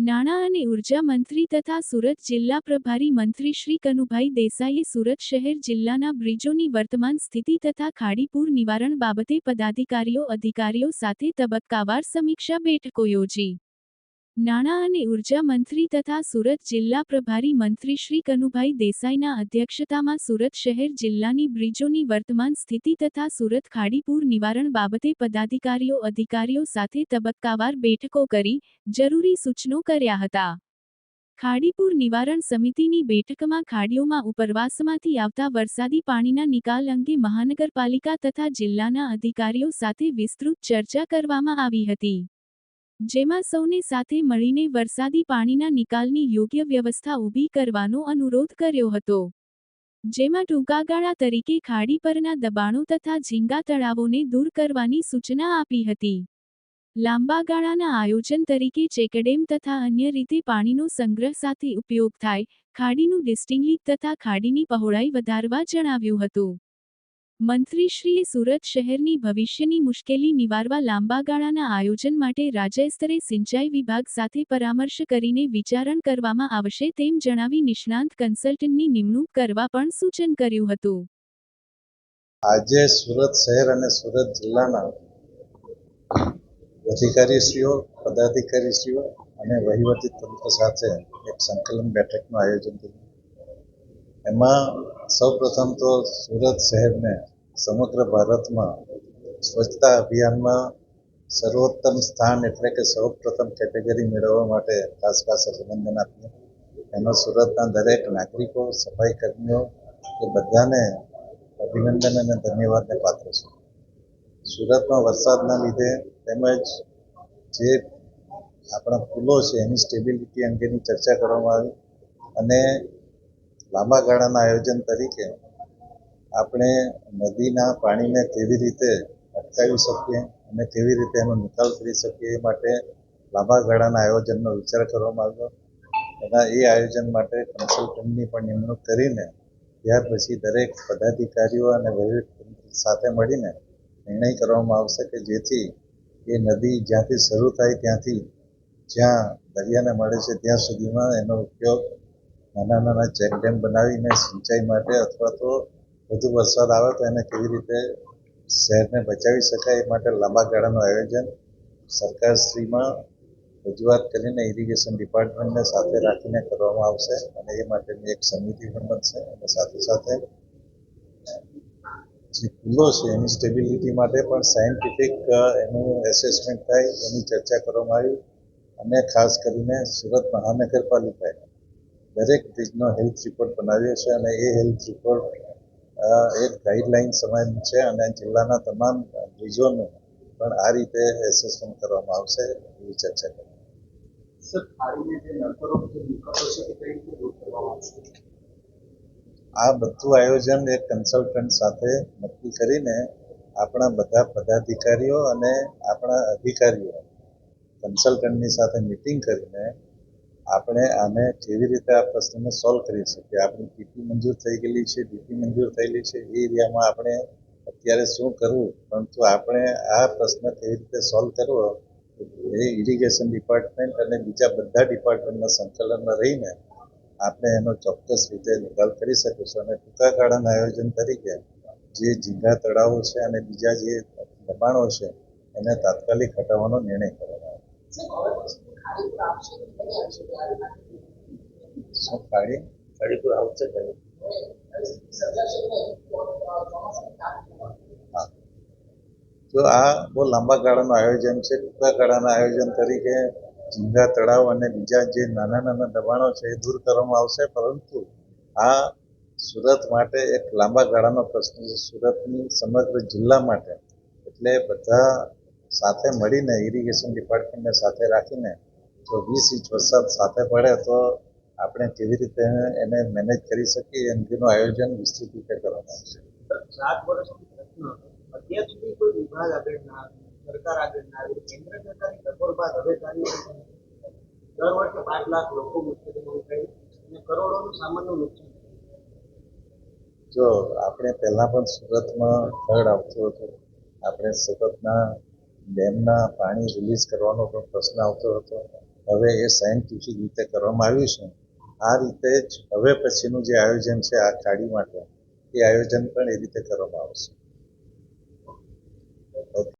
નાણાં અને ઊર્જા મંત્રી તથા સુરત જિલ્લા પ્રભારી મંત્રી શ્રી કનુભાઈ દેસાઈએ સુરત શહેર જિલ્લાના બ્રિજોની વર્તમાન સ્થિતિ તથા ખાડીપૂર નિવારણ બાબતે પદાધિકારીઓ, અધિકારીઓ સાથે તબક્કાવાર સમીક્ષા બેઠકો યોજી. નાણાં અને ઊર્જા મંત્રી તથા સુરત જિલ્લા પ્રભારી મંત્રી શ્રી કનુભાઈ દેસાઈના અધ્યક્ષતામાં સુરત શહેર જિલ્લાની બ્રિજોની વર્તમાન સ્થિતિ તથા સુરત ખાડીપૂર નિવારણ બાબતે પદાધિકારીઓ, અધિકારીઓ સાથે તબક્કાવાર બેઠકો કરી જરૂરી સૂચનો કર્યા હતા. ખાડીપુર નિવારણ સમિતિની બેઠકમાં ખાડીઓમાં ઉપરવાસમાંથી આવતા વરસાદી પાણીના નિકાલ અંગે મહાનગરપાલિકા તથા જિલ્લાના અધિકારીઓ સાથે વિસ્તૃત ચર્ચા કરવામાં આવી હતી. જેમાં સૌને સાથે મળીને વરસાદી પાણીના નિકાલની યોગ્ય વ્યવસ્થા ઊભી કરવાનો અનુરોધ કર્યો હતો. જેમાં ટૂંકાગાળા તરીકે ખાડી પરના દબાણો તથા ઝીંગા તળાવોને દૂર કરવાની સૂચના આપી હતી. લાંબા ગાળાના આયોજન તરીકે ચેકડેમ તથા અન્ય રીતે પાણીનો સંગ્રહ સાથે ઉપયોગ થાય, ખાડીનું ડિસ્ટિંગલિંગ તથા ખાડીની પહોળાઈ વધારવા જણાવ્યું હતું. મંત્રીશ્રીએ સુરત શહેરની ભવિષ્યની મુશ્કેલી નિવારવા લાંબા ગાળાના આયોજન માટે રાજ્યસ્તરે સિંચાઈ વિભાગ સાથે પરામર્શ કરીને વિચારણ કરવામાં આવશે તેમ જણાવી નિષ્ણાંત કન્સલ્ટન્ટની નિમણૂક કરવા પણ સૂચન કર્યું હતું. આજે સુરત શહેર અને સુરત જિલ્લાના અધિકારીશ્રીઓ, પદાધિકારીશ્રીઓ અને વહીવટી તંત્ર સાથે એક સંકલન બેઠકનું આયોજન થયું એમાં સૌપ્રથમ તો સુરત શહેરને સમગ્ર ભારતમાં સ્વચ્છતા અભિયાનમાં સર્વોત્તમ સ્થાન એટલે કે સૌપ્રથમ કેટેગરી મેળવવા માટે ખાસ ખાસ અભિનંદન આપ્યું એમાં સુરતના દરેક નાગરિકો સફાઈ કર્મીઓ એ બધાને અભિનંદન અને ધન્યવાદને પાત્ર છે. સુરતમાં વરસાદના લીધે તેમજ જે આપણા પુલો છે એની સ્ટેબિલિટી અંગેની ચર્ચા કરવામાં આવી અને લાંબા ગાળાના આયોજન તરીકે આપણે નદીના પાણીને કેવી રીતે અટકાવી શકીએ અને કેવી રીતે એનો નિકાલ કરી શકીએ એ માટે લાંબા ગાળાના આયોજનનો વિચાર કરવામાં આવ્યો. એના એ આયોજન માટે કન્સલ્ટન્ટની પણ નિમણૂક કરીને ત્યાર પછી દરેક પદાધિકારીઓ અને વહીવટી સાથે મળીને નિર્ણય કરવામાં આવશે કે જેથી એ નદી જ્યાંથી શરૂ થાય ત્યાંથી જ્યાં દરિયાને મળે છે ત્યાં સુધીમાં એનો ઉપયોગ નાના નાના ચેક ડેમ બનાવીને સિંચાઈ માટે અથવા તો વધુ વરસાદ આવે તો એને કેવી રીતે શહેરને બચાવી શકાય એ માટે લાંબા ગાળાનું આયોજન સરકારશ્રીમાં રજૂઆત કરીને ઇરિગેશન ડિપાર્ટમેન્ટને સાથે રાખીને કરવામાં આવશે અને એ માટેની એક સમિતિ પણ બનશે અને સાથે સાથે જે પુલો છે એની સ્ટેબિલિટી માટે પણ સાયન્ટિફિક એનું એસેસમેન્ટ થાય, એની ચર્ચા કરવામાં આવી અને ખાસ કરીને સુરત મહાનગરપાલિકાએ દરેક બ્રિજનો હેલ્થ રિપોર્ટ બનાવ્યો છે અને એ હેલ્થ રિપોર્ટ એક ગાઈડલાઇન સમાન છે અને જિલ્લાના તમામ બ્રિજોનું પણ આ રીતે એસેસમેન્ટ કરવામાં આવશે એવી ચર્ચા કરી આ બધું આયોજન એક કન્સલ્ટન્ટ સાથે નક્કી કરીને આપણા બધા પદાધિકારીઓ અને આપણા અધિકારીઓ કન્સલ્ટન્ટની સાથે મિટિંગ કરીને આપણે આને કેવી રીતે આ પ્રશ્નને સોલ્વ કરી શકીએ આપણી પીપી મંજૂર થઈ ગયેલી છે ડીપી મંજૂર થયેલી છે, એ એરિયામાં આપણે અત્યારે શું કરવું? પરંતુ આપણે આ પ્રશ્ન કેવી રીતે સોલ્વ કરવો? એ ઇરિગેશન ડિપાર્ટમેન્ટ અને બીજા બધા ડિપાર્ટમેન્ટના સંકલનમાં રહીને આપણે એનો ચોક્કસ રીતે નિકાલ કરી શકીશું. અને ટૂંકા ગાળાના આયોજન તરીકે જે ઝીંગા તળાવો છે અને બીજા જે દબાણો છે, એને તાત્કાલિક હટાવવાનો નિર્ણય કરવામાં આવ્યો શું ખાડી ખાડી પર આવશે હા આ બહુ લાંબા ગાળાનું આયોજન છે ટૂંકા ગાળાના આયોજન તરીકે ઝીંગા તળાવ અને બીજા જે નાના નાના દબાણો છે એ દૂર કરવામાં આવશે પરંતુ આ સુરત માટે એક લાંબા ગાળાનો પ્રશ્ન છે. સુરતની સમગ્ર જિલ્લા માટે એટલે બધા સાથે મળીને ઇરિગેશન ડિપાર્ટમેન્ટને સાથે રાખીને જો વીસ ઇંચ વરસાદ સાથે પડે તો આપણે કેવી રીતે એને મેનેજ કરી શકીએ એ અંગેનું આયોજન વિસ્તૃત રીતે કરવામાં આવશે જો આપણે પહેલાં પણ સુરતમાં ફ્લડ આવતો હતો આપણે સુરતના ડેમના પાણી રિલીઝ કરવાનો પણ પ્રશ્ન આવતો હતો. હવે એ સાયન્ટિફિક રીતે કરવામાં આવ્યું છે. આ રીતે જ હવે પછીનું જે આયોજન છે આ ખાડી માટે, એ આયોજન પણ એ રીતે કરવામાં આવશે.